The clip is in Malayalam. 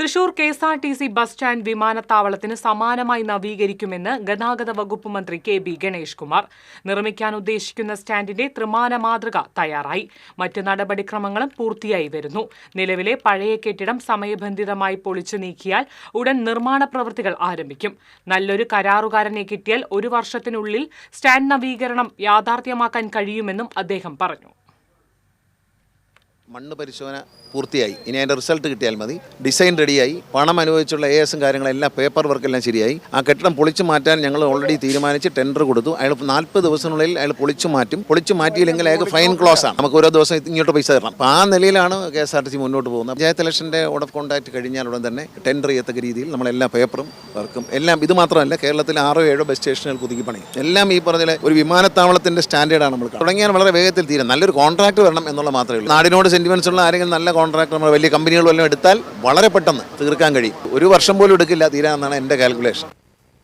Thrissur K S R T C bus stand വിമാനത്താവളത്തിന് സമാനമായി നവീകരിക്കുമെന്ന് ഗതാഗത വകുപ്പ് മന്ത്രി കെ ബി ഗണേഷ് കുമാർ നിർമ്മിക്കാൻ ഉദ്ദേശിക്കുന്ന സ്റ്റാൻഡിന്റെ ത്രിമാന മാതൃക തയ്യാറായി. മറ്റ് നടപടിക്രമങ്ങളും പൂർത്തിയായി വരുന്നു. നിലവിലെ പഴയ കെട്ടിടം സമയബന്ധിതമായി പൊളിച്ചു നീക്കിയാൽ ഉടൻ നിർമ്മാണ പ്രവൃത്തികൾ ആരംഭിക്കും. നല്ലൊരു കരാറുകാരനെ കിട്ടിയാൽ ഒരു വർഷത്തിനുള്ളിൽ സ്റ്റാൻഡ് നവീകരണം യാഥാർത്ഥ്യമാക്കാൻ കഴിയുമെന്നും അദ്ദേഹം പറഞ്ഞു. മണ്ണ് പരിശോധന പൂർത്തിയായി. ഇനി അതിന്റെ റിസൾട്ട് കിട്ടിയാൽ മതി. ഡിസൈൻ റെഡിയായി പണം അനുവദിച്ചുള്ള എ എസും കാര്യങ്ങളെല്ലാം പേപ്പർ വർക്കെല്ലാം ശരിയായി. ആ കെട്ടിടം പൊളിച്ചു മാറ്റാൻ ഞങ്ങൾ ഓൾറെഡി തീരുമാനിച്ച് ടെൻഡർ കൊടുത്തു. അയാൾ നാൽപ്പത് ദിവസത്തിനുള്ളിൽ അയാൾ പൊളിച്ചു മാറ്റും. പൊളിച്ചു മാറ്റിയില്ലെങ്കിൽ അയാൾക്ക് ഫൈൻ ക്ലോസ് ആണ്. നമുക്ക് ഓരോ ദിവസം ഇങ്ങോട്ട് പൈസ തരണം. അപ്പോൾ ആ നിലയിലാണ് K S R T C മുന്നോട്ട് പോകുന്നത്. പഞ്ചായത്ത് ഇലക്ഷന്റെ ഓർഡർ ഓഫ് കോൺടാക്ട് കഴിഞ്ഞാൽ ഉടൻ തന്നെ ടെൻഡർ ചെയ്യത്തക്ക രീതിയിൽ നമ്മളെല്ലാ പേപ്പറും വർക്കും എല്ലാം ഇത് മാത്രമല്ല കേരളത്തിൽ ആറോ ഏഴോ ബസ് സ്റ്റേഷനുകൾ പുതുക്കി പണി എല്ലാം ഈ പറഞ്ഞ ഒരു വിമാനത്താവളത്തിന്റെ സ്റ്റാൻഡേർഡാണ് നമ്മൾ. തുടങ്ങിയാൽ വളരെ വേഗത്തിൽ തീരും. നല്ലൊരു കോൺട്രാക്ട് വരണം എന്നുള്ള മാത്രമേ ഉള്ളൂ. നാടിനോട് സെന്റിമെന്റ്സ് ഉള്ള ആരെങ്കിലും നല്ല കോൺട്രാക്ട് നമ്മൾ വലിയ കമ്പനികൾ വല്ലതും എടുത്താൽ വളരെ പെട്ടെന്ന് തീർക്കാൻ കഴിയും. ഒരു വർഷം പോലും എടുക്കില്ല തീരാമെന്നാണ് എന്റെ കാൽക്കുലേഷൻ